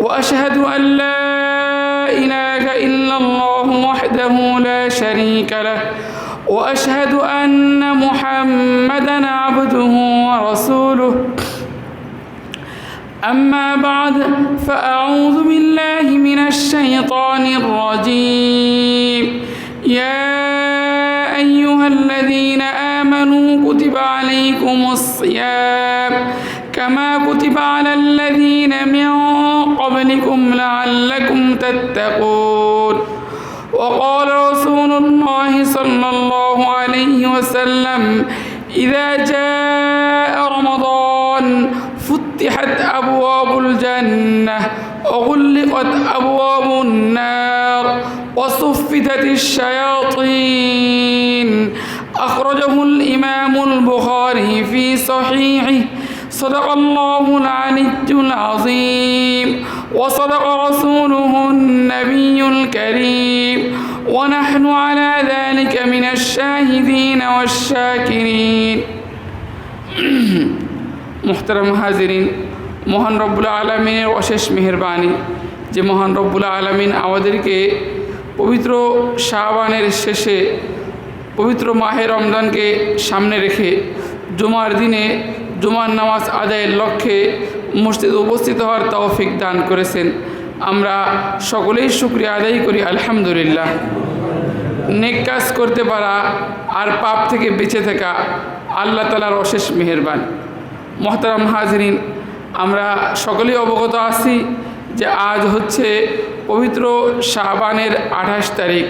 وأشهد أن لا إله إلا الله وحده لا شريك له وأشهد أن محمدا عبده ورسوله. أما بعد فأعوذ بالله من الشيطان الرجيم. يا أيها الذين آمنوا كتب عليكم الصيام لعلكم تتقون. وقال رسول الله صلى الله عليه وسلم إذا جاء رمضان فتحت أبواب الجنة وغلقت أبواب النار وصفدت الشياطين. أخرجه الإمام البخاري في صحيحه. صدق الله العلي العظيم. وصدق رسوله النبي الكريم ونحن على ذلك من الشاهدين والشاكرين মোহতারাম হাজিরিন মহান রব্বুল আলমিনের অশেষ মেহরবানি যে মহান রব্বুল আলমিন আমাদেরকে পবিত্র শাহবানের শেষে পবিত্র মাহে রমজানকে সামনে রেখে জুমার দিনে জুমার নামাজ আদায়ের লক্ষ্যে মসজিদে উপস্থিত হওয়ার তৌফিক দান করেছেন। আমরা সকলেই শুক্রিয়া আদায় করি, আলহামদুলিল্লাহ। নেক কাজ করতে পারা আর পাপ থেকে বেঁচে থাকা আল্লাহ তালার অশেষ মেহরবান। মহতারাম হাজরিন, আমরা সকলেই অবগত আছি যে আজ হচ্ছে পবিত্র শাহবানের আঠাশ তারিখ।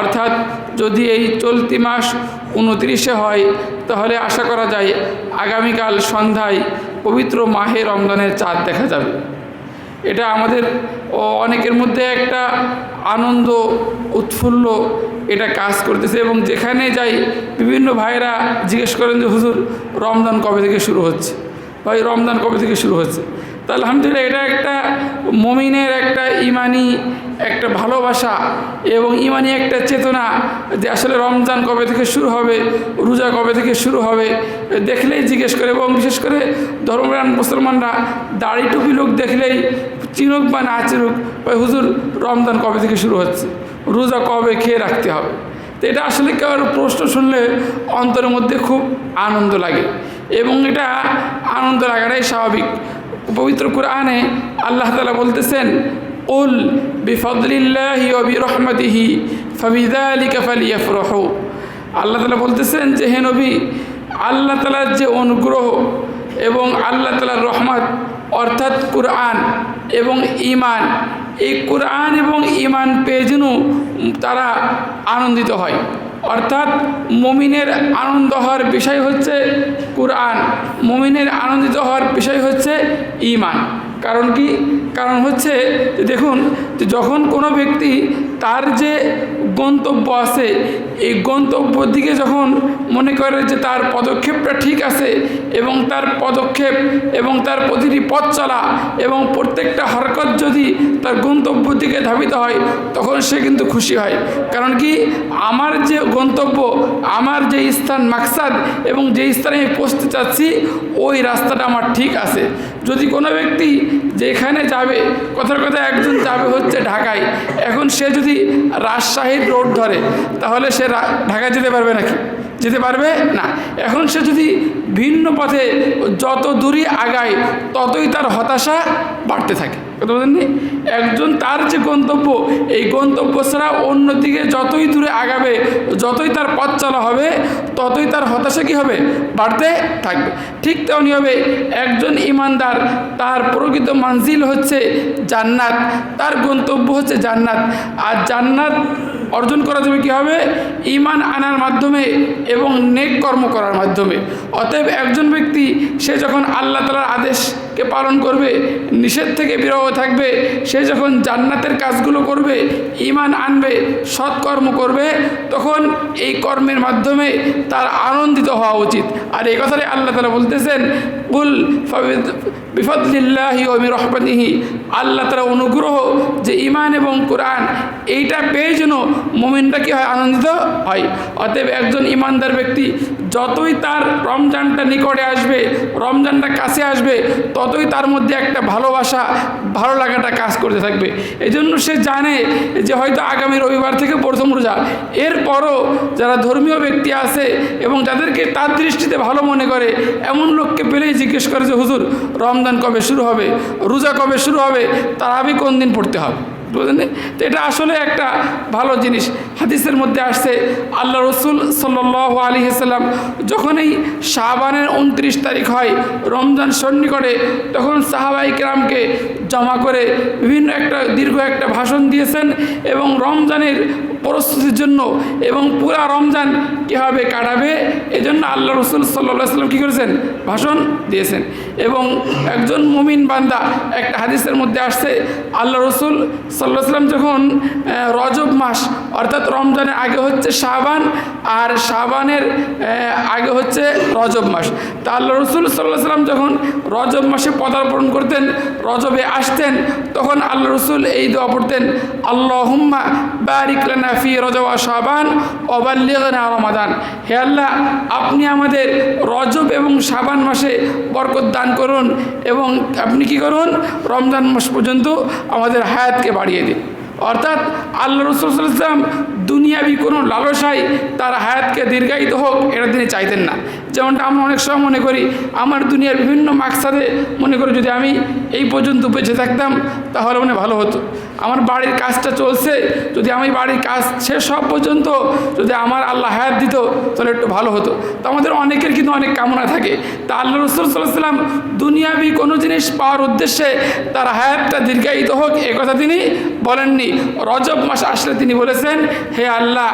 অর্থাৎ যদি এই চলতি মাস উনত্রিশে হয়। তাহলে আশা করা যায় আগামীকাল সন্ধ্যায় পবিত্র মাহে রমজানের চাঁদ দেখা যাবে। এটা আমাদের অনেকের মধ্যে একটা আনন্দ, উৎফুল্ল এটা কাজ করতেছে এবং যেখানে যাই বিভিন্ন ভাইরা জিজ্ঞেস করেন যে, হুজুর, রমজান কবে থেকে শুরু হচ্ছে? ভাই, রমজান কবে থেকে শুরু হচ্ছে? তা আলহামদুলিল্লাহ, এটা একটা মমিনের একটা ইমানি একটা ভালোবাসা এবং ইমানি একটা চেতনা যে আসলে রমজান কবে থেকে শুরু হবে, রোজা কবে থেকে শুরু হবে, দেখলেই জিজ্ঞেস করে এবং বিশেষ করে ধর্মরান মুসলমানরা দাড়ি টুপি লোক দেখলেই চিনুক বা না চিনুক হুজুর, রমজান কবে থেকে শুরু হচ্ছে? রোজা কবে খেয়ে রাখতে হবে? তো এটা আসলে কেউ প্রশ্ন শুনলে অন্তরের মধ্যে খুব আনন্দ লাগে এবং এটা আনন্দ লাগাটাই স্বাভাবিক। পবিত্র কোরআনে আল্লাহ তালা বলতেছেন, উল বিফদলিল্লাহি ও বিরহমতিহি ফাবিদালিকা ফালিয়াফরহ। আল্লাহ তালা বলতেছেন যে, হে নবী, আল্লাহ তালার যে অনুগ্রহ এবং আল্লাহ তালার রহমত, অর্থাৎ কোরআন এবং ইমান এই কোরআন এবং ইমান পেয়ে যেন তারা আনন্দিত হয়। অর্থাৎ মমিনের আনন্দ হওয়ার বিষয় হচ্ছে কোরআন। মমিনের আনন্দিত হওয়ার বিষয় হচ্ছে ইমান কারণ কি? কারণ হচ্ছে দেখুন যখন কোনো ব্যক্তি তার যে গন্তব্য আছে, এই গন্তব্যর দিকে যখন মনে করে যে তার পদক্ষেপটা ঠিক আছে এবং তার পদক্ষেপ এবং তার প্রতিটি পথ চলা এবং প্রত্যেকটা হরকত যদি তার গন্তব্যর দিকে ধাবিত হয়, তখন সে কিন্তু খুশি হয়। কারণ কি? আমার যে গন্তব্য, আমার যে স্থান মাকসাদ এবং যে স্থানে আমি পৌঁছতে চাচ্ছি, ওই রাস্তাটা আমার ঠিক আছে। যদি কোনো ব্যক্তি যেখানে যাবে, কথার কথা একজন যাবে হচ্ছে ঢাকায়, এখন সে যদি রাজশাহীর রোড ধরে, তাহলে সে ঢাকায় যেতে পারবে নাকি? যেতে পারবে? না। এখন সে যদি ভিন্ন পথে যত দূরই আগায়, ততই তার হতাশা বাড়তে থাকে। কথা বলেন একজন তার যে গন্তব্য, এই গন্তব্য ছাড়া অন্যদিকে যতই দূরে আগাবে, যতই তার পথ চলা হবে, ততই তার হতাশা কী হবে? বাড়তে থাকবে। ঠিক তেমনি হবে একজন ইমানদার, তার প্রকৃত মানজিল হচ্ছে জান্নাত, তার গন্তব্য হচ্ছে জান্নাত। আর জান্নাত অর্জন করা যাবে কী হবে? ইমান আনার মাধ্যমে এবং নেক কর্ম করার মাধ্যমে। অতএব একজন ব্যক্তি, সে যখন আল্লাহ তালার আদেশকে পালন করবে, নিষেধ থেকে বিরহ থাকবে, সে যখন জান্নাতের কাজগুলো করবে ইমান আনবে, সৎকর্ম করবে, তখন এই কর্মের মাধ্যমে তার আনন্দিত হওয়া উচিত। আর এই কথাটাই আল্লাহ তালা বলতেছেন কুল বিফদলিল্লাহি ওমি রহমানিহি আল্লাহ তালা অনুগ্রহ যে ইমান এবং কোরআন এইটা পেয়ে যেন মোমিনরা কী হয় আনন্দিত হয়। অতএব একজন ইমানদার ব্যক্তি যতই তার রমজানটা নিকটে আসবে, রমজানটা কাছে আসবে, ততই তার মধ্যে একটা ভালোবাসা, ভালো লাগাটা কাজ করতে থাকবে। এই জন্য সে জানে যে হয়তো আগামী রবিবার থেকে প্রথম রোজা। এরপরও যারা ধর্মীয় ব্যক্তি আছে এবং যাদেরকে তার দৃষ্টিতে ভালো মনে করে, এমন লোককে পেলেই জিজ্ঞেস করে যে, হুজুর, রমজান কবে শুরু হবে? রোজা কবে শুরু হবে? তার আমি কোন দিন পড়তে হবে? বুঝলেন? তো এটা আসলে একটা ভালো জিনিস। হাদিসের মধ্যে আসছে, আল্লাহ রসুল সাল্লাহ আলী সাল্লাম যখনই শাহবানের উনত্রিশ তারিখ হয়, রমজান সন্নিকটে, তখন সাহাবাই কেরামকে জমা করে বিভিন্ন একটা, দীর্ঘ একটা ভাষণ দিয়েছেন এবং রমজানের প্রস্তুতির জন্য এবং পুরা রমজান কীভাবে কাটাবে এই জন্য আল্লাহ রসুল সাল্লাহ সাল্লাম কী করেছেন? ভাষণ দিয়েছেন। এবং একজন মুমিন বান্দা একটা হাদিসের মধ্যে আসছে, আল্লাহ রসুল সাল্লাহ সাল্লাম যখন রজব মাস, অর্থাৎ রমজানের আগে হচ্ছে শাবান, আর শাবানের আগে হচ্ছে রজব মাস। তা আল্লাহ রসুল সাল্লাহ সাল্লাম যখন রজব মাসে পদার্পণ করতেন, রজবে আসতেন, তখন আল্লাহ রসুল এই দোয়া পড়তেন আল্লাহ হুম্মা বারিকলানা ফি রজবা সাবান অবাল্লিগনা রমাদান হে আল্লাহ, আপনি আমাদের রজব এবং সাবান মাসে বরকত দান করুন এবং আপনি কি করুন? রমজান মাস পর্যন্ত আমাদের হায়াতকে বাড়িয়ে দিন। অর্থাৎ আল্লাহ রসুলাম দুনিয়াবি কোনো লালসায় তার হায়াতকে দীর্ঘায়িত হোক, এটা তিনি চাইতেন না। যেমনটা আমরা অনেক সময় মনে করি, আমার দুনিয়ার বিভিন্ন মাকসাদে মনে করি যদি আমি এই পর্যন্ত বেঁচে থাকতাম, তাহলে মনে ভালো হতো। আমার বাড়ির কাজটা চলছে, যদি আমি বাড়ির কাজ শেষ হওয়া পর্যন্ত যদি আমার আল্লাহ হায়াত দিত, তাহলে একটু ভালো হতো। তো আমাদের অনেকের কিন্তু অনেক কামনা থাকে। তা আল্লাহ রসুল সাল্লাম দুনিয়াবি কোনো জিনিস পাওয়ার উদ্দেশ্যে তার হায়াতটা দীর্ঘায়িত হোক কথা তিনি বলেননি। রজব মাস আসলে তিনি বলেছেন, হে আল্লাহ,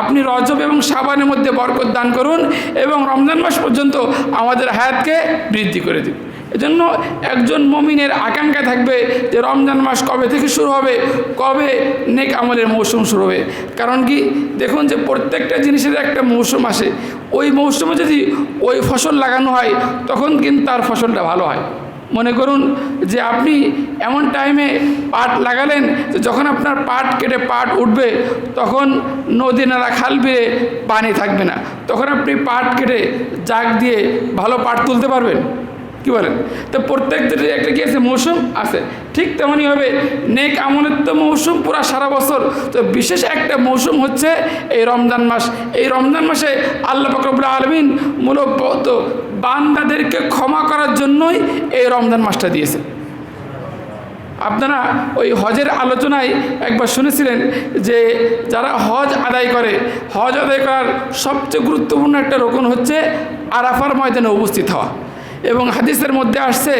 আপনি রজব এবং সাবানের মধ্যে বরকত দান করুন এবং রমজান মাস পর্যন্ত আমাদের হায়াতকে বৃদ্ধি করে দিন এজন্য একজন মমিনের আকাঙ্ক্ষা থাকবে যে রমজান মাস কবে থেকে শুরু হবে, কবে নেক আমলের মৌসুম শুরু হবে। কারণ কি? দেখুন যে প্রত্যেকটা জিনিসের একটা মৌসুম আসে। ওই মৌসুমে যদি ওই ফসল লাগানো হয়, তখন কিন্তু তার ফসলটা ভালো হয়। মনে করুন যে আপনি এমন টাইমে পাট লাগালেন যে যখন আপনার পাট কেটে পাট উঠবে, তখন নদী নালা খাল বেয়ে পানি থাকবে না। তখন আপনি পাট কেটে জাগ দিয়ে ভালো পাট তুলতে পারবেন। কি বলেন? তো প্রত্যেকদের একটা কি আছে, মৌসুম আছে, ঠিক তেমনই হবে। নেক আমলের তো মৌসুম পুরা সারা বছর। তো বিশেষ একটা মৌসুম হচ্ছে এই রমজান মাস। এই রমজান মাসে আল্লাহ ফকরবুল আলমিন মূলত বান্দাদেরকে ক্ষমা করার জন্যই এই রমজান মাসটা দিয়েছে আপনারা ওই হজের আলোচনায় একবার শুনেছিলেন যে যারা হজ আদায় করে, হজ আদায় করার সবচেয়ে গুরুত্বপূর্ণ একটা রোকন হচ্ছে আরাফার ময়দানে উপস্থিত হওয়া। এবং হাদিসের মধ্যে আসছে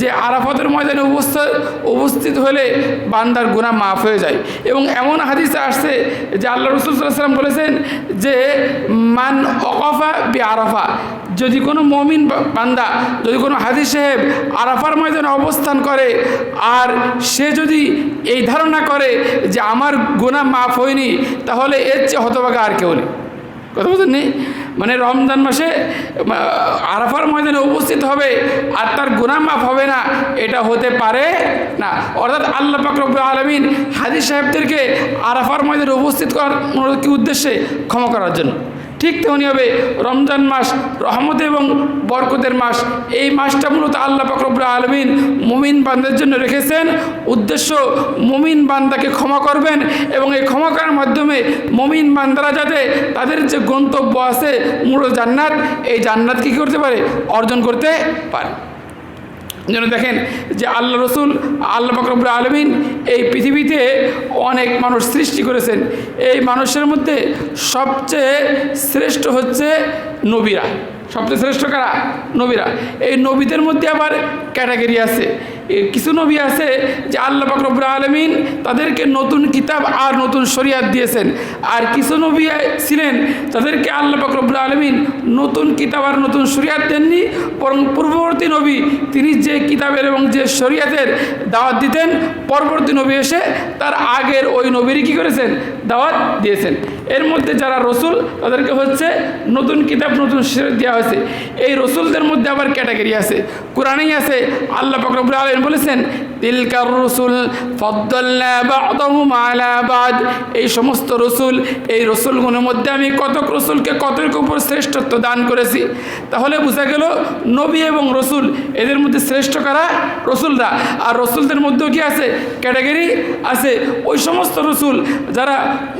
যে আরাফতের ময়দানে উপস্থিত উপস্থিত হলে বান্দার গুণা মাফ হয়ে যায়। এবং এমন হাদিসে আসছে যে আল্লাহ রসুল সাল্লাম বলেছেন যে, মান অকফা বি আরাফা যদি কোনো মমিন বান্দা, যদি কোনো হাদিস সাহেব আরাফার ময়দানে অবস্থান করে, আর সে যদি এই ধারণা করে যে আমার গুণা মাফ হয়নি, তাহলে এর চেয়ে হতভাগা আর কেউ নেই। কথা বলছেন নেই মানে রমজান মাসে আরাফার ময়দানে উপস্থিত হবে আর তার গুণা মাফ হবে না, এটা হতে পারে না। অর্থাৎ আল্লাহ পাকরব আলমিন হাদিস সাহেবদেরকে আরাফার ময়দানে উপস্থিত করার কি উদ্দেশ্যে? ক্ষমা করার জন্য। ঠিক তেমনি হবে। রমজান মাস রহমত এবং বরকতের মাস। এই মাসটা মূলত আল্লাহ ফকরবুল্লা আলমিন মুমিন বান্দার জন্য রেখেছেন। উদ্দেশ্য মুমিন বান্দাকে ক্ষমা করবেন এবং এই ক্ষমা করার মাধ্যমে মুমিন বান্দারা যাতে তাদের যে গন্তব্য আছে মূল জান্নাত, এই জান্নাত কী করতে পারে? অর্জন করতে পারে। যেন দেখেন যে আল্লাহ রসুল, আল্লাহ বকরবুল আলমিন এই পৃথিবীতে অনেক মানুষ সৃষ্টি করেছেন। এই মানুষের মধ্যে সবচেয়ে শ্রেষ্ঠ হচ্ছে নবীরা। সবচেয়ে শ্রেষ্ঠ কারা? নবীরা। এই নবীদের মধ্যে আবার ক্যাটাগরি আছে। কিছু নবী আছে যে আল্লাহ বাকরবুল আলমিন তাদেরকে নতুন কিতাব আর নতুন শরিয়াত দিয়েছেন। আর কিছু নবী ছিলেন তাদেরকে আল্লাহ বাকরবুল আলমিন নতুন কিতাব আর নতুন শরিয়াত দেননি, বরং পূর্ববর্তী নবী তিনি যে কিতাবের এবং যে শরিয়াতের দাওয়াত দিতেন, পরবর্তী নবী এসে তার আগের ওই নবীরই কী করেছেন? দাওয়াত দিয়েছেন। এর মধ্যে যারা রসুল, তাদেরকে হচ্ছে নতুন কিতাব, নতুন শরীয়ত দেওয়া হয়েছে। এই রসুলদের মধ্যে আবার ক্যাটাগরি আছে। কোরআনেই আছে, আল্লাহ ফকরবুল আলম বলেছেন তিলকার রসুল বাদ। এই সমস্ত রসুল, এই রসুলগুলোর মধ্যে আমি কতক রসুলকে কতক উপর শ্রেষ্ঠত্ব দান করেছি। তাহলে বোঝা গেল নবী এবং রসুল, এদের মধ্যে শ্রেষ্ঠ কারা? রসুলরা। আর রসুলদের মধ্যেও কি আছে? ক্যাটাগরি আছে। ওই সমস্ত রসুল যারা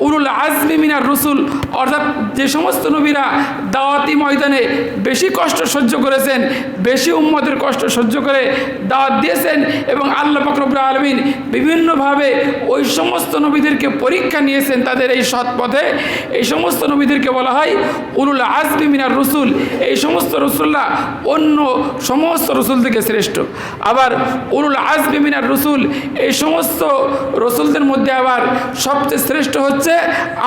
উরুল আজমি মিনার রসুল, অর্থাৎ যে সমস্ত নবীরা দাওয়াতি ময়দানে বেশি কষ্ট সহ্য করেছেন, বেশি উম্মদের কষ্ট সহ্য করে দাওয়াত দিয়েছেন এবং আল্লাহ ফকরবুল আলমিন বিভিন্নভাবে ওই সমস্ত নবীদেরকে পরীক্ষা নিয়েছেন তাদের এই সৎ পথে। এই সমস্ত নবীদেরকে বলা হয় উরুল আজমি মিনার রসুল। এই সমস্ত রসুল্লাহ অন্য সমস্ত রসুল থেকে শ্রেষ্ঠ। আবার উরুল আজমি মিনার রসুল। এই সমস্ত রসুলদের মধ্যে আবার সবচেয়ে শ্রেষ্ঠ হচ্ছে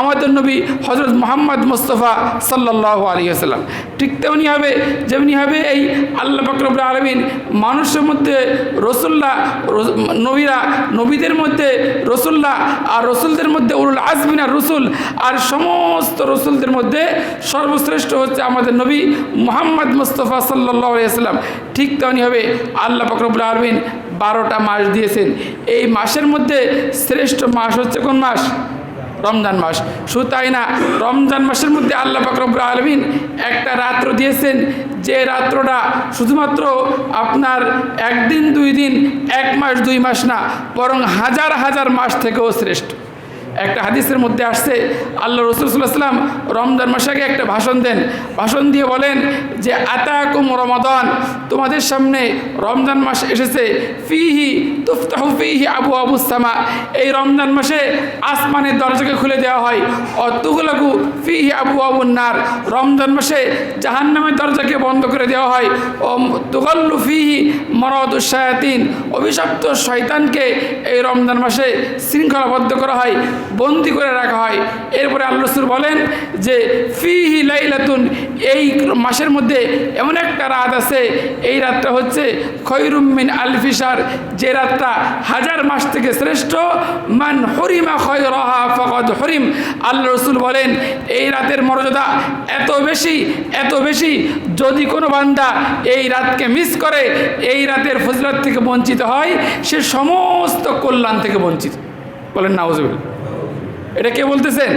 আমাদের নবী হজরত মোহাম্মদ মুস্তফা সাল্লাহ আলী আসাল্লাম ঠিক তেমনি হবে যেমনি হবে এই আল্লাহ ফকরবুল আলমিন মানুষের মধ্যে রসুল্লাহ নবীরা, নবীদের মধ্যে রসুল্লাহ আর রসুলদের মধ্যে উরুল আজমিনা রসুল আর সমস্ত রসুলদের মধ্যে সর্বশ্রেষ্ঠ হচ্ছে আমাদের নবী মোহাম্মদ মুস্তফা সাল্লাহ আলিয়াল্লাম ঠিক তেমনি হবে আল্লাহ ফকরবুল আলমিন বারোটা মাস দিয়েছেন। এই মাসের মধ্যে শ্রেষ্ঠ মাস হচ্ছে কোন মাস? রমজান মাস। শুধু তাই না, রমজান মাসের মধ্যে আল্লাহ ফাকরবুল আলমিন একটা রাত্র দিয়েছেন, যে রাত্রটা শুধুমাত্র আপনার একদিন, দুই দিন, এক মাস, দুই মাস না, বরং হাজার হাজার মাস থেকেও শ্রেষ্ঠ। একটা হাদিসের মধ্যে আসছে, আল্লাহ রসুলাম রমজান মাসাকে একটা ভাষণ দেন। ভাষণ দিয়ে বলেন যে, আতাকুম রমাদান, তোমাদের সামনে রমজান মাস এসেছে। ফিহি তুফতাহু ফিহি আবু আবু সামা। এই রমজান মাসে আসমানের দরজাকে খুলে দেওয়া হয়। অতুগুলাকু ফিহি আবু আবু নার। রমজান মাসে জাহান্নামের দরজাকে বন্ধ করে দেওয়া হয়। ও তুগল্লু ফিহি মরদুসায়াতিন অভিশপ্ত শয়তানকে এই রমজান মাসে শৃঙ্খলাবদ্ধ করা হয়। বন্দি করে রাখা হয়। এরপরে আল্লাহ রসুল বলেন যে, ফিহি লাইলাতুন, এই মাসের মধ্যে এমন একটা রাত আছে, এই রাতটা হচ্ছে খৈরুমিন আলফিসার যে রাতটা হাজার মাস থেকে শ্রেষ্ঠ। মান হরিমা খয়রহা ফকদ হরিম। আল্লাহ রসুল বলেন, এই রাতের মর্যাদা এত বেশি এত বেশি, যদি কোনো বান্দা এই রাতকে মিস করে, এই রাতের ফজিলত থেকে বঞ্চিত হয়, সে সমস্ত কল্যাণ থেকে বঞ্চিত। বলেন নাউজুবিল এটা কে বলতেছেন?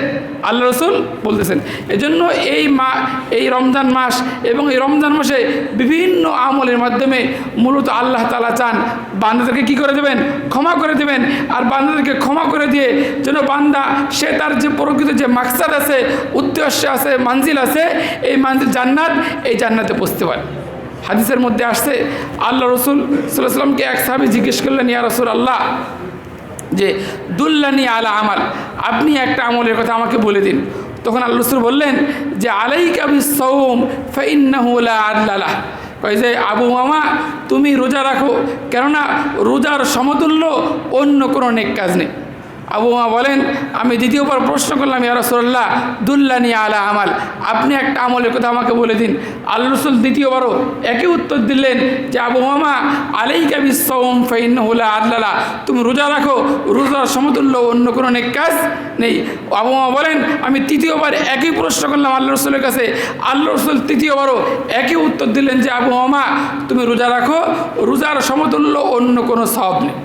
আল্লাহ রসুল বলতেছেন। এজন্য এই মা, এই রমজান মাস এবং এই রমজান মাসে বিভিন্ন আমলের মাধ্যমে মূলত আল্লাহ তালা চান বান্দাদেরকে কি করে দেবেন? ক্ষমা করে দেবেন। আর বান্দাদেরকে ক্ষমা করে দিয়ে যেন বান্দা, সে তার যে প্রকৃত যে মাকসাদ আছে, উদ্দেশ্য আছে, মানজিল আছে, এই মানজিল জান্নাত, এই জান্নাতে পৌঁছতে পারে। হাদিসের মধ্যে আসছে, আল্লাহ রসুল সাল্লাহ সাল্লামকে এক সাহাবি জিজ্ঞেস করলেন, ইয়া রসুল আল্লাহ যে, দুল্লানি আলা আমার আপনি একটা আমলের কথা আমাকে বলে দিন। তখন আল্লাহ বললেন যে আলাই কাবি সৌম ফাইন্নাহুলা আল্লাহ কয় যে, আবু মামা, তুমি রোজা রাখো। কেননা রোজার সমতুল্য অন্য কোনো অনেক কাজ নেই। আবু মা বলেন, আমি দ্বিতীয়বার প্রশ্ন করলাম, ইয়া রসুল্লাহ দুল্লানি আলা আমাল। আপনি একটা আমলের কথা আমাকে বলে দিন। আল্লাহ রসুল দ্বিতীয়বারও একই উত্তর দিলেন যে, আবু মামা আলাই কাবি সৌম ফাইন হুলা আল্লাহ তুমি রোজা রাখো, রোজার সমতুল্য অন্য কোনো নেক কাজ নেই। আবু মামা বলেন, আমি তৃতীয়বার একই প্রশ্ন করলাম আল্লাহ রসুলের কাছে। আল্লাহ রসুল তৃতীয়বারও একই উত্তর দিলেন যে, আবু মামা তুমি রোজা রাখো, রোজার সমতুল্য অন্য কোনো সব নেই।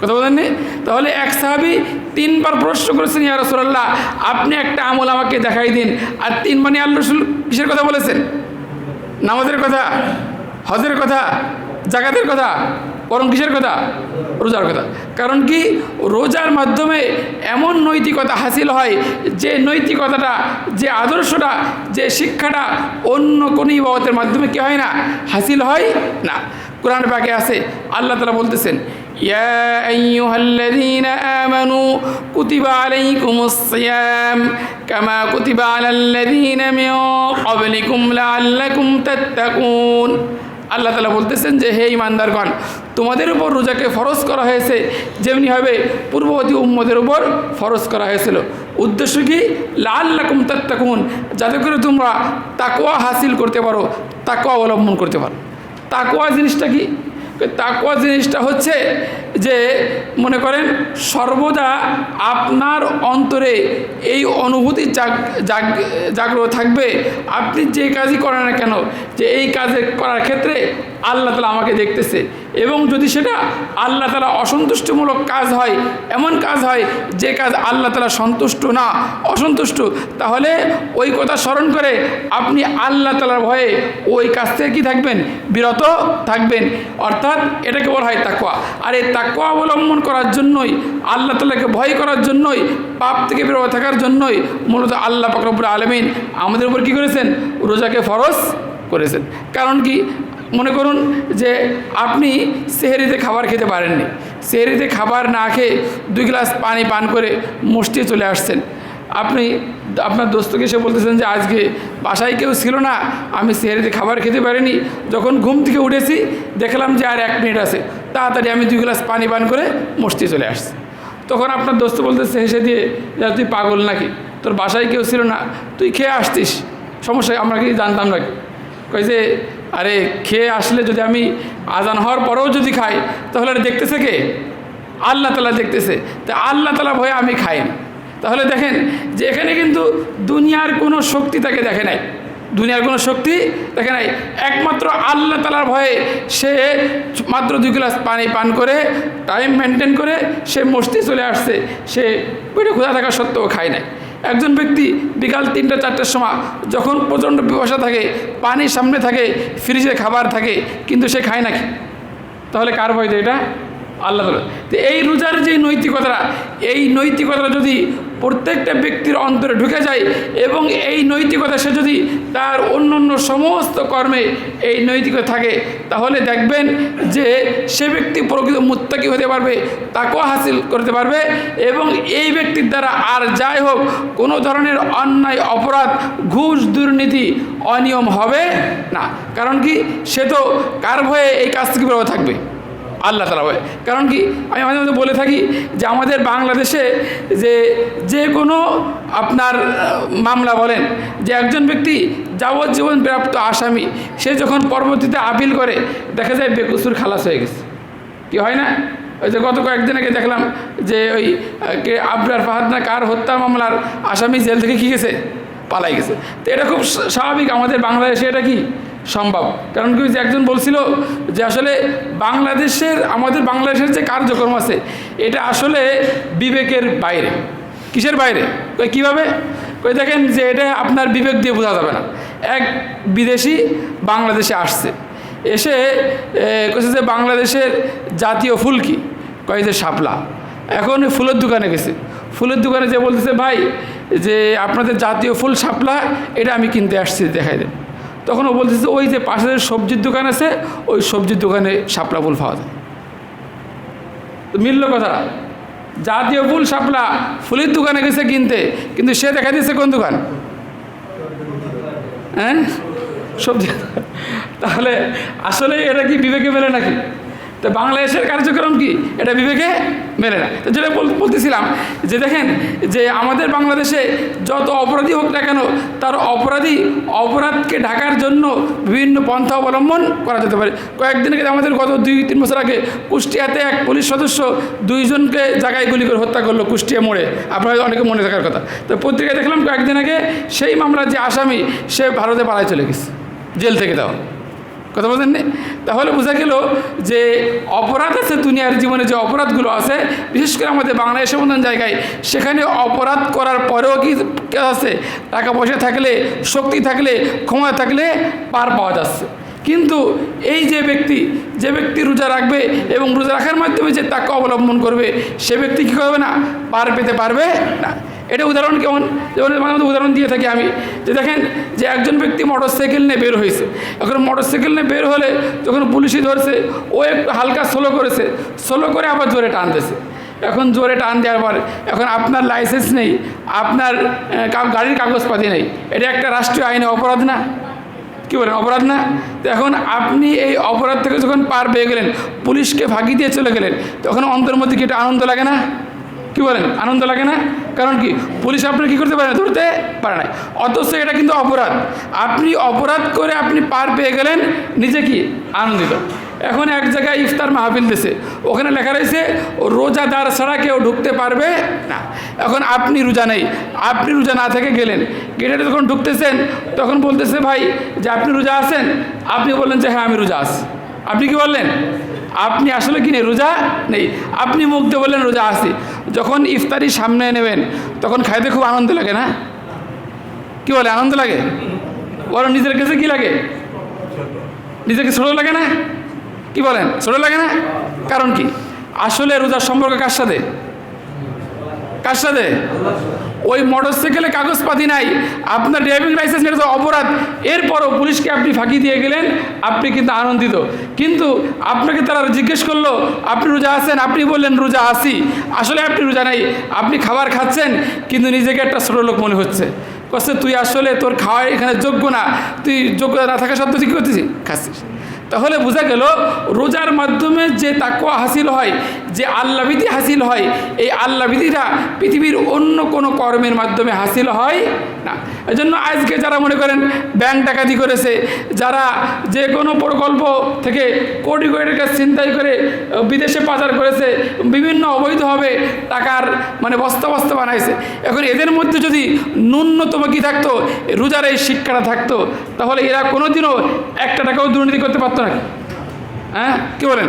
কথা বলেননি? তাহলে এক সাহাবি তিনবার প্রশ্ন করেছেন, ইয়া রসুল্লাহ আপনি একটা আমল আমাকে দেখাই দিন। আর তিন মানে আল্লাহ রসুল কিসের কথা বলেছেন? নামাজের কথা, হজের কথা জাকাতের কথা বরং কিসের কথা? রোজার কথা। কারণ কি? রোজার মাধ্যমে এমন নৈতিকতা হাসিল হয় যে নৈতিকতাটা, যে আদর্শটা, যে শিক্ষাটা অন্য কোনো ইবাদতের মাধ্যমে কি হয় না? হাসিল হয় না। কোরআন পাকে আছে, আল্লাহ তালা বলতেছেন يا أيها الذين آمنوا كتب عليكم الصيام كما كتب على الذين من قبلكم لعلكم تتقون আল্লাহ তালা বলতেছেন যে হে ইমানদারগণ তোমাদের উপর রোজাকে ফরজ করা হয়েছে যেমনিভাবে পূর্ববর্তী উম্মদের উপর ফরজ করা হয়েছিল উদ্দেশ্য কি লাল লাকুম তাত্তাকুন যাতে করে তোমরা তাকোয়া হাসিল করতে পারো তাকোয়া অবলম্বন করতে পারো তাকোয়া জিনিসটা কি তাকোয়া জিনিসটা হচ্ছে যে, মনে করেন, সর্বদা আপনার অন্তরে এই অনুভূতি জাগ জাগ জাগ্রত থাকবে। আপনি যে কাজই করেন না কেন, যে এই কাজে করার ক্ষেত্রে আল্লাহ তালা আমাকে দেখতেছে। এবং যদি সেটা আল্লাহ তালা অসন্তুষ্টমূলক কাজ হয়, এমন কাজ হয় যে কাজ আল্লাহ তালা সন্তুষ্ট না, অসন্তুষ্ট, তাহলে ওই কথা স্মরণ করে আপনি আল্লাহ তালার ভয়ে ওই কাজ থেকে কী থাকবেন? বিরত থাকবেন। অর্থাৎ এটাকে বলা হয় তাকুয়া আর এই তাকুয়া অবলম্বন করার জন্যই, আল্লাহ তালাকে ভয় করার জন্যই, পাপ থেকে বিরত থাকার জন্যই মূলত আল্লাহ ফকরবুল আলমিন আমাদের উপর কী করেছেন? রোজাকে ফরজ করেছেন। কারণ কি? মনে করুন যে আপনি সেহেরিতে খাবার খেতে পারেননি। সেহেরিতে খাবার না খেয়ে দুই গ্লাস পানি পান করে মুষ্টি চলে আসছেন। আপনি আপনার দোস্তকে এসে বলতেছেন যে আজকে বাসায় কেউ ছিল না, আমি সেহেরিতে খাবার খেতে পারিনি। যখন ঘুম থেকে উঠেছি, দেখলাম যে আর এক মিনিট আছে, তাড়াতাড়ি আমি দুই গ্লাস পানি পান করে মুষ্টি চলে আসছি। তখন আপনার দোস্ত বলতেছে, হেসে দিয়ে, যে, তুই পাগল নাকি? তোর বাসায় কেউ ছিল না, তুই খেয়ে আসতিস। সমস্যা, আমরা কি জানতাম নাকি? কই যে আরে খেয়ে আসলে যদি আমি আজান হওয়ার পরেও যদি খাই, তাহলে দেখতেছে কে? আল্লাহ তালা দেখতেছে। তা আল্লাহ তালা ভয়ে আমি খাইনি। তাহলে দেখেন যে এখানে কিন্তু দুনিয়ার কোনো শক্তি তাকে দেখে নাই। দুনিয়ার কোনো শক্তি দেখে নাই। একমাত্র আল্লাহ তালার ভয়ে সে মাত্র দুই গ্লাস পানি পান করে টাইম মেনটেন করে, সে মস্তি চলে আসছে। সে পেটে ক্ষুধা থাকা সত্ত্বেও খায় নাই। একজন ব্যক্তি বিকাল তিনটা, চারটের সময় যখন প্রচণ্ড পিপাসা থাকে পানি সামনে থাকে, ফ্রিজে খাবার থাকে, কিন্তু সে খায় নাকি? তাহলে কার ভয় এটা? আল্লাহ তো এই রোজার যে নৈতিকতাটা, এই নৈতিকতাটা যদি প্রত্যেকটা ব্যক্তির অন্তরে ঢুকে যায় এবং এই নৈতিকতা সে যদি তার অন্য অন্য সমস্ত কর্মে এই নৈতিকতা থাকে, তাহলে দেখবেন যে সে ব্যক্তি প্রকৃত মুত্তাকি হতে পারবে, তাকেও হাসিল করতে পারবে এবং এই ব্যক্তির দ্বারা আর যাই হোক, কোনো ধরনের অন্যায়, অপরাধ, ঘুষ, দুর্নীতি, অনিয়ম হবে না। কারণ কি? সে তো কার ভয়ে এই কাজ থেকে বেরোতে থাকবে? আল্লাহ তালা ভয়ে কারণ কি? আমি মাঝে মাঝে বলে থাকি যে আমাদের বাংলাদেশে যে যে কোনো আপনার মামলা বলেন, যে একজন ব্যক্তি যাবজ্জীবন প্রাপ্ত আসামি, সে যখন পরবর্তীতে আপিল করে, দেখা যায় বেকসুর খালাস হয়ে গেছে। কি হয় না? ওই যে গত কয়েকদিন আগে দেখলাম যে ওই, কে আবরার ফাহাদনা কার হত্যা মামলার আসামি জেল থেকে কী গেছে? পালাই গেছে। তো এটা খুব স্বাভাবিক আমাদের বাংলাদেশে এটা কি? সম্ভব। কারণ কি একজন বলছিল যে আসলে বাংলাদেশের, আমাদের বাংলাদেশের যে কার্যক্রম আছে, এটা আসলে বিবেকের বাইরে। কিসের বাইরে? কীভাবে? কই দেখেন যে এটা আপনার বিবেক দিয়ে বোঝা যাবে না। এক বিদেশি বাংলাদেশে আসছে। এসে কেছে যে বাংলাদেশের জাতীয় ফুল কি? কয় যে শাপলা। এখন ফুলের দোকানে গেছে। ফুলের দোকানে যে বলতেছে, ভাই, যে আপনাদের জাতীয় ফুল শাপলা, এটা আমি কিনতে আসছি, দেখাই দেন। তখন ও বলতেছে, ওই যে পাশে যে সবজির দোকান আছে, ওই সবজির দোকানে সাপলা ফুল পাওয়া যায়। মিলল কথা, জাতীয় ফুল সাপলা ফুলের দোকানে গেছে কিনতে, কিন্তু সে দেখা দিয়েছে কোন দোকান? হ্যাঁ? সবজি, তাহলে আসলে এটা কি বিবেকে মেলে নাকি? তো বাংলাদেশের কার্যক্রম কি? এটা বিবেকে মেলে না। তো যেটা বল- বলতেছিলাম যে দেখেন, যে আমাদের বাংলাদেশে যত অপরাধী হোক না কেন, তার অপরাধী অপরাধকে ঢাকার জন্য বিভিন্ন পন্থা অবলম্বন করা যেতে পারে। কয়েকদিন আগে আমাদের গত দুই, তিন বছর আগে কুষ্টিয়াতে এক পুলিশ সদস্য দুইজনকে জায়গায় গুলি করে হত্যা করল কুষ্টিয়া মোড়ে। আপনাদের অনেকে মনে থাকার কথা। তো পত্রিকায় দেখলাম কয়েকদিন আগে সেই মামলার যে আসামি, সে ভারতে পালায় চলে গেছে, জেল থেকে দাও কথা বলছেন না? তাহলে বোঝা গেল যে অপরাধ আছে দুনিয়ার জীবনে, যে অপরাধগুলো আছে, বিশেষ করে আমাদের বাংলাদেশের মতন জায়গায়, সেখানে অপরাধ করার পরেও কি কি আছে? টাকা পয়সা থাকলে, শক্তি থাকলে, ক্ষমতা থাকলে পার পাওয়া যাচ্ছে। কিন্তু এই যে ব্যক্তি যে ব্যক্তি রোজা রাখবে এবং রোজা রাখার মাধ্যমে যে তাকে অবলম্বন করবে, সে ব্যক্তি কী করবে না? পার পেতে পারবে না। এটা উদাহরণ কেমন? যেমন মাঝে উদাহরণ দিয়ে থাকি আমি। যে দেখেন যে একজন ব্যক্তি মোটর সাইকেল নিয়ে বের হয়েছে। এখন মোটর সাইকেল নিয়ে বের হলে যখন পুলিশই ধরছে, ও একটু হালকা স্লো করেছে। স্লো করে আবার জোরে টানতেছে এখন জোরে টান দেওয়ার পর এখন আপনার লাইসেন্স নেই, আপনার গাড়ির কাগজপাতি নেই। এটা একটা রাষ্ট্রীয় আইনে অপরাধ না? কী বলেন, অপরাধ না? তো এখন আপনি এই অপরাধ থেকে যখন পার পেয়ে গেলেন, পুলিশকে ফাঁকি দিয়ে চলে গেলেন, তখন অন্তর মধ্যে কি এটা আনন্দ লাগে না? কি বলেন আনন্দ লাগে না? কারণ কি? পুলিশ আপনার কি করতে পারে না? ধরতে পারে না। অথচ এটা কিন্তু অপরাধ। আপনি অপরাধ করে আপনি পার পেয়ে গেলেন নিজে কি? আনন্দিত। এখন এক জায়গায় ইফতার মাহফিল দিছে। ওখানে লেখা রয়েছে, রোজাদার ছাড়া কেউ ঢুকতে পারবে না। এখন আপনি রোজা নেই। আপনি রোজা না থেকে গেলেন। গেটে যখন ঢুকতেছেন, তখন বলতেছে, ভাই, যে আপনি রোজা আছেন? আপনি বললেন যে হ্যাঁ আমি রোজা আছি। আপনি কি বললেন? আপনি আসলে কি নেই? রোজা নেই। আপনি মুখ দিয়ে বললেন রোজা আছি। যখন ইফতারি সামনে নেবেন, তখন খাইতে খুব আনন্দ লাগে না? কি বলে, আনন্দ লাগে? বলো নিজের কাছে কি লাগে? নিজেকে ছোটো লাগে না? কি বলেন, ছোটো লাগে না? কারণ কি? আসলে রোজার সম্পর্ক কার সাথে? কার সাথে? ওই মোটরসাইকেলে কাগজপাতি নাই, আপনার ড্রাইভিং লাইসেন্স এটা তো অপরাধ, এরপরও পুলিশকে আপনি ফাঁকি দিয়ে গেলেন, আপনি কিন্তু আনন্দিত। কিন্তু আপনাকে তারা জিজ্ঞেস করল, আপনি রোজা আছেন? আপনি বললেন, রোজা আসি আসলে আপনি রোজা নাই, আপনি খাবার খাচ্ছেন, কিন্তু নিজেকে একটা ছোটো লোক মনে হচ্ছে। কচ্ছে, তুই আসলে তোর খাওয়া এখানে যোগ্য না। তুই যোগ্যতা না থাকা সত্ত্বেও তুই কী করতেছিস? খাচ্ছিস। তাহলে বোঝা গেল রোজার মাধ্যমে যে তাকুয়া হাসিল হয়, যে আল্লাবিধি হাসিল হয়, এই আল্লাবিধিটা পৃথিবীর অন্য কোনো কর্মের মাধ্যমে হাসিল হয় না। এজন্য আজকে যারা মনে করেন ব্যাংক ডাকাতি করেছে, যারা যে কোনো প্রকল্প থেকে কোটি কোটি টাকা চিন্তাই করে বিদেশে পাচার করেছে, বিভিন্ন অবৈধভাবে টাকার মানে বস্তা বস্তা বানাইছে, এখন এদের মধ্যে যদি ন্যূনতম কি থাকতো? রোজার এই শিক্ষাটা থাকতো, তাহলে এরা কোনোদিনও একটা টাকাও দুর্নীতি করতে পারতো না। হ্যাঁ কী বলেন?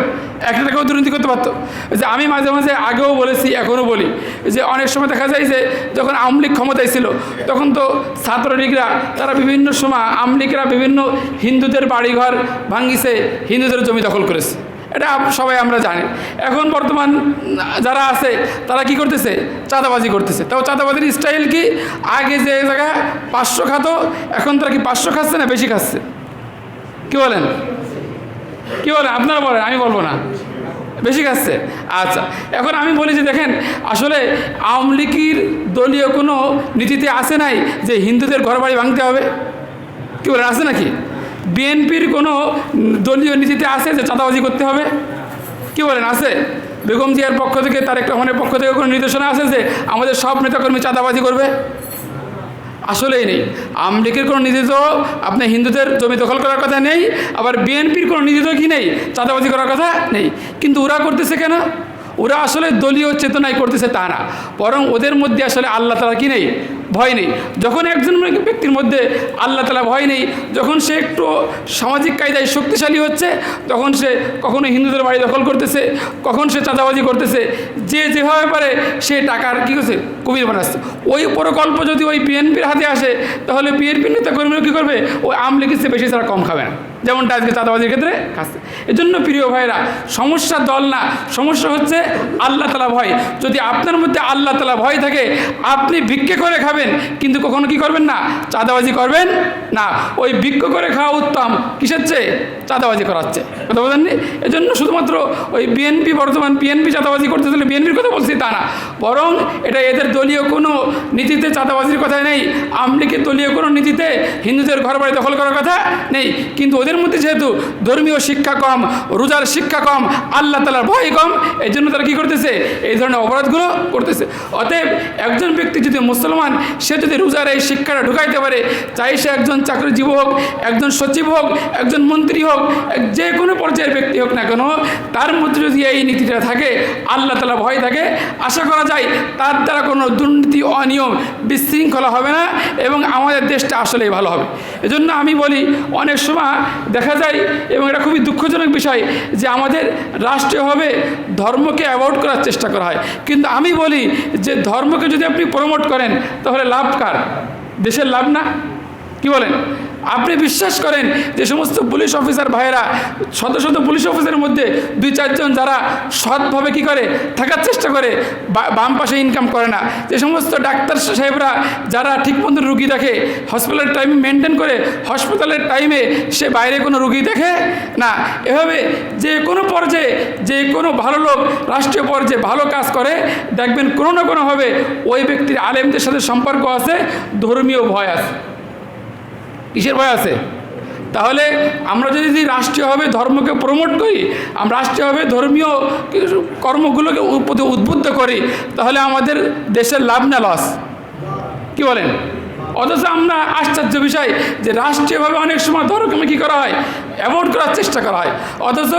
একটা টাকাও দুর্নীতি করতে পারতো। যে আমি মাঝে মাঝে আগেও বলেছি এখনও বলি যে অনেক সময় দেখা যায় যে যখন আওয়ামী ক্ষমতায় ছিল, তখন তো ছাত্রলীগরা, তারা বিভিন্ন সময় আওয়ামী বিভিন্ন হিন্দুদের বাড়িঘর ভাঙ্গিছে হিন্দুদের জমি দখল করেছে। এটা সবাই আমরা জানি। এখন বর্তমান যারা আছে, তারা কি করতেছে? চাঁদাবাজি করতেছে। তাও চাঁদাবাজির স্টাইল কি? আগে যে জায়গা পাঁচশো খাতো, এখন তারা কি পাঁচশো খাচ্ছে না বেশি খাচ্ছে? কি বলেন? কি বলেন আপনারা বলেন, আমি বলব না। বেশি খাচ্ছে। আচ্ছা এখন আমি বলি যে দেখেন, আসলে আওয়ামী লীগের দলীয় কোনো নীতিতে আসে নাই যে হিন্দুদের ঘর বাড়ি ভাঙতে হবে? কি বলেন আসে নাকি? বিএনপির কোনো দলীয় নীতিতে আছে যে চাঁদাবাজি করতে হবে? কি বলেন, আছে? বেগম জিয়ার পক্ষ থেকে, তারেক রহমানের পক্ষ থেকে কোনো নির্দেশনা আছে যে আমাদের সব নেতাকর্মী চাঁদাবাজি করবে? আসলেই নেই। আওয়ামী লীগের কোনো আপনি আপনার হিন্দুদের জমি দখল করার কথা নেই, আবার বিএনপির কোনো নীতি কি নেই, চাঁদাবাজি করার কথা নেই। কিন্তু ওরা করতেছে কেন? ওরা আসলে দলীয় চেতনায় করতেছে তা না। বরং ওদের মধ্যে আসলে আল্লাহ তারা কি নেই? ভয় নেই। যখন একজন ব্যক্তির মধ্যে আল্লাহ তালা ভয় নেই, যখন সে একটু সামাজিক কায়দায় শক্তিশালী হচ্ছে, তখন সে কখনো হিন্দুদের বাড়ি দখল করতেছে, কখন সে চাঁদাবাজি করতেছে, যে যেভাবে পারে সে টাকার কী করছে কবির বানাচ্ছে। ওই প্রকল্প যদি ওই বিএনপির হাতে আসে, তাহলে বিএনপির নেতা কর্মীরা কী করবে? ওই আম লীগের চেয়ে বেশি তারা কম খাবে না। যেমনটা আজকে চাঁদাবাজির ক্ষেত্রে খাচ্ছে। এজন্য প্রিয় ভাইরা সমস্যা দল না, সমস্যা হচ্ছে আল্লাহ তালা ভয়। যদি আপনার মধ্যে আল্লাহ তালা ভয় থাকে, আপনি ভিক্ষে করে খাবেন। কিন্তু কখনো কি করবেন না? চাঁদাবাজি করবেন? না। ওই ভিক্ষে করে খাওয়া উত্তম। কিসের চেয়ে? চাঁদাবাজি করাচ্ছে। কথা বলেননি? এজন্য শুধুমাত্র ওই বিএনপি, বর্তমান বিএনপি চাঁদাবাজি করতে চলে বিএনপির কথা বলছি তা না। বরং এটা এদের দলীয় কোনো নীতিতে চাঁদাবাজির কথা নেই। আমলিকের দলীয় কোনো নীতিতে হিন্দুদের ঘর বাড়ি দখল করার কথা নেই। কিন্তু ওদের মধ্যে যেহেতু ধর্মীয় শিক্ষা কম, রোজার শিক্ষা কম, আল্লাহ তালার ভয় কম এই জন্য তারা কী করতেছে? এই ধরনের অপরাধগুলো করতেছে। অতএব একজন ব্যক্তি যদি মুসলমান সে যদি রোজার এই শিক্ষাটা ঢুকাইতে পারে চাই সে একজন চাকরিজীবী হোক, একজন সচিব হোক, একজন মন্ত্রী হোক যে কোনো পর্যায়ের ব্যক্তি হোক না কেন, তার মধ্যে যদি এই নীতিটা থাকে, আল্লাহ তালা ভয় থাকে। আশা করা যায় তার দ্বারা কোনো দুর্নীতি, অনিয়ম বিশৃঙ্খলা হবে না এবং আমাদের দেশটা আসলেই ভালো হবে। এজন্য আমি বলি, অনেক সময় দেখা যায়, এবং এটা খুবই দুঃখজনক বিষয়, যে আমাদের রাষ্ট্রীয়ভাবে ধর্মকে অ্যাভয়েড করার চেষ্টা করা হয়। কিন্তু আমি বলি যে ধর্মকে যদি আপনি প্রমোট করেন, তাহলে লাভ কার? দেশের লাভ না? কি বলেন? আপনি বিশ্বাস করেন যে সমস্ত পুলিশ অফিসার ভাইয়েরা, শত শত পুলিশ অফিসারের মধ্যে দুই চারজন যারা সৎভাবে কি করে, থাকার চেষ্টা করে বাম পাশে ইনকাম করে না। যে সমস্ত ডাক্তার সাহেবরা যারা ঠিক মতো রুগী দেখে হসপিটালের টাইমে মেনটেন করে হসপিটালের টাইমে সে বাইরে কোনো রুগী দেখে? না, এভাবে যে কোনো পর্যায়ে, যে কোনো ভালো লোক রাষ্ট্রীয় পর্যায়ে ভালো কাজ করে, দেখবেন কোনো না কোনোভাবে ওই ব্যক্তির আলেমদের সাথে সম্পর্ক আছে, ধর্মীয় ভয় আছে। কিসের ভয় আছে? তাহলে আমরা যদি রাষ্ট্রীয়ভাবে ধর্মকে প্রমোট করি, আমরা রাষ্ট্রীয়ভাবে ধর্মীয় কর্মগুলোকে প্রতি উদ্বুদ্ধ করি, তাহলে আমাদের দেশের লাভ না লস কি বলেন? অথচ আমরা আশ্চর্য বিষয় যে রাষ্ট্রীয়ভাবে অনেক সময় ধর্মকে কী করা হয়? অ্যাভয়েড করার চেষ্টা করা হয়। অথচ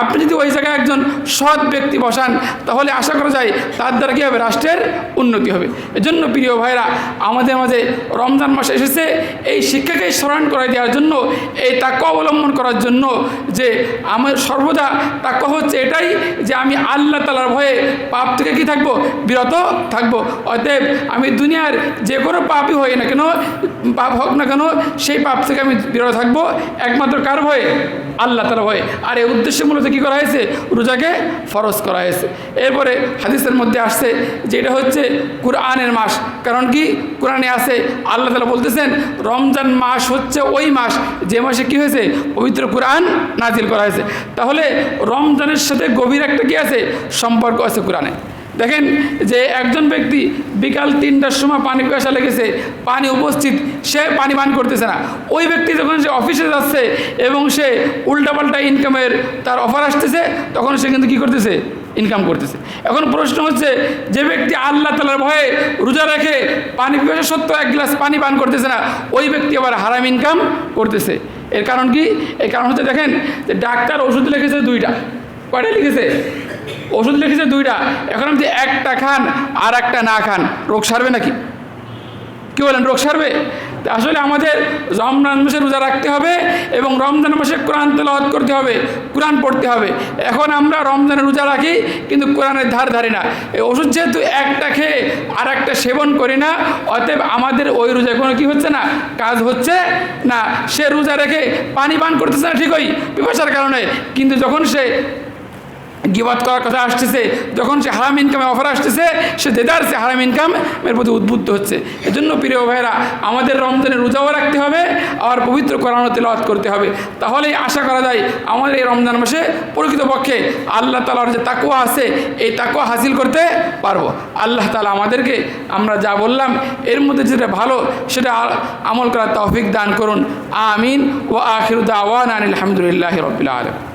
আপনি যদি ওই জায়গায় একজন সৎ ব্যক্তি বসান, তাহলে আশা করা যায় তার দ্বারা কী হবে? রাষ্ট্রের উন্নতি হবে। এজন্য প্রিয় ভাইরা আমাদের মাঝে রমজান মাস এসেছে। এই শিক্ষাকে স্মরণ করাই দেওয়ার জন্য, এই তাকে অবলম্বন করার জন্য যে আমার সর্বদা তাকে হচ্ছে এটাই যে আমি আল্লাহ তালার ভয়ে পাপ থেকে কি থাকব? বিরত থাকব। অতএব আমি দুনিয়ার যে কোনো পাপই হই না কেন, পাপ হোক না কেন, সেই পাপ থেকে আমি বিরত থাকব। একমাত্র কার ভয়ে আল্লাহ তালা ভয়ে আর এই উদ্দেশ্যে মূলত কী করা হয়েছে? রোজাকে ফরজ করা হয়েছে। এরপরে হাদিসের মধ্যে আসছে যে এটা হচ্ছে কুরআনের মাস। কারণ কি? কোরআনে আছে, আল্লাহ তালা বলতেছেন, রমজান মাস হচ্ছে ওই মাস, যে মাসে কি হয়েছে? পবিত্র কোরআন নাজিল করা হয়েছে। তাহলে রমজানের সাথে গভীর একটা কি আছে? সম্পর্ক আছে কোরআনে। দেখেন যে একজন ব্যক্তি বিকাল তিনটার সময় পানি পিপাসা লেগেছে পানি উপস্থিত, সে পানি পান করতেছে না। ওই ব্যক্তি যখন সে অফিসে যাচ্ছে এবং সে উল্টাপাল্টা ইনকামের তার অফার আসতেছে, তখন সে কিন্তু কী করতেছে? ইনকাম করতেছে। এখন প্রশ্ন হচ্ছে, যে ব্যক্তি আল্লাহ তালার ভয়ে রোজা রেখে, পানি পিপাসা সত্ত্বেও এক গ্লাস পানি পান করতেছে না, ওই ব্যক্তি আবার হারাম ইনকাম করতেছে। এর কারণ কি? এর কারণ হচ্ছে দেখেন যে ডাক্তার ওষুধ লিখেছে দুইটা। কয়টা লিখেছে? ওষুধ লিখেছে দুইটা। এখন আপনি একটা খান আর একটা না খান, রোগ সারবে নাকি? কি বলেন, রোগ সারবে? আসলে আমাদের রমজান মাসে রোজা রাখতে হবে এবং রমজান মাসে কোরআন তেলাওয়াত করতে হবে, কোরআন পড়তে হবে। এখন আমরা রমজানে রোজা রাখি, কিন্তু কোরআনের ধার ধারি না। এই ওষুধ যেহেতু একটা খেয়ে আর একটা সেবন করি না, অতএব আমাদের ওই রোজা কোনো কি হচ্ছে না, কাজ হচ্ছে না। সে রোজা রেখে পানি পান করতেছে না ঠিকই, পিপাসার কারণে। কিন্তু যখন সে গিবাদ করার কথা আসতেছে। যখন সে হারাম ইনকামে অফার আসতেছে, সে দেদার সে হারাম ইনকামের প্রতি উদ্বুদ্ধ হচ্ছে। এজন্য প্রিয় ভাইরা আমাদের রমজানে রোজাও রাখতে হবে আর পবিত্র কোরআন তেলাওয়াত করতে হবে। তাহলেই আশা করা যায়, আমাদের এই রমজান মাসে প্রকৃতপক্ষে আল্লাহ তালার যে তাকুয়া আছে, এই তাকুয়া হাসিল করতে পারব। আল্লাহ তালা আমাদেরকে, আমরা যা বললাম, এর মধ্যে যেটা ভালো, সেটা আমল করার তৌফিক দান করুন। আমিন। ও আখির দাওয়ান আলহামদুলিল্লাহ রবিল আলম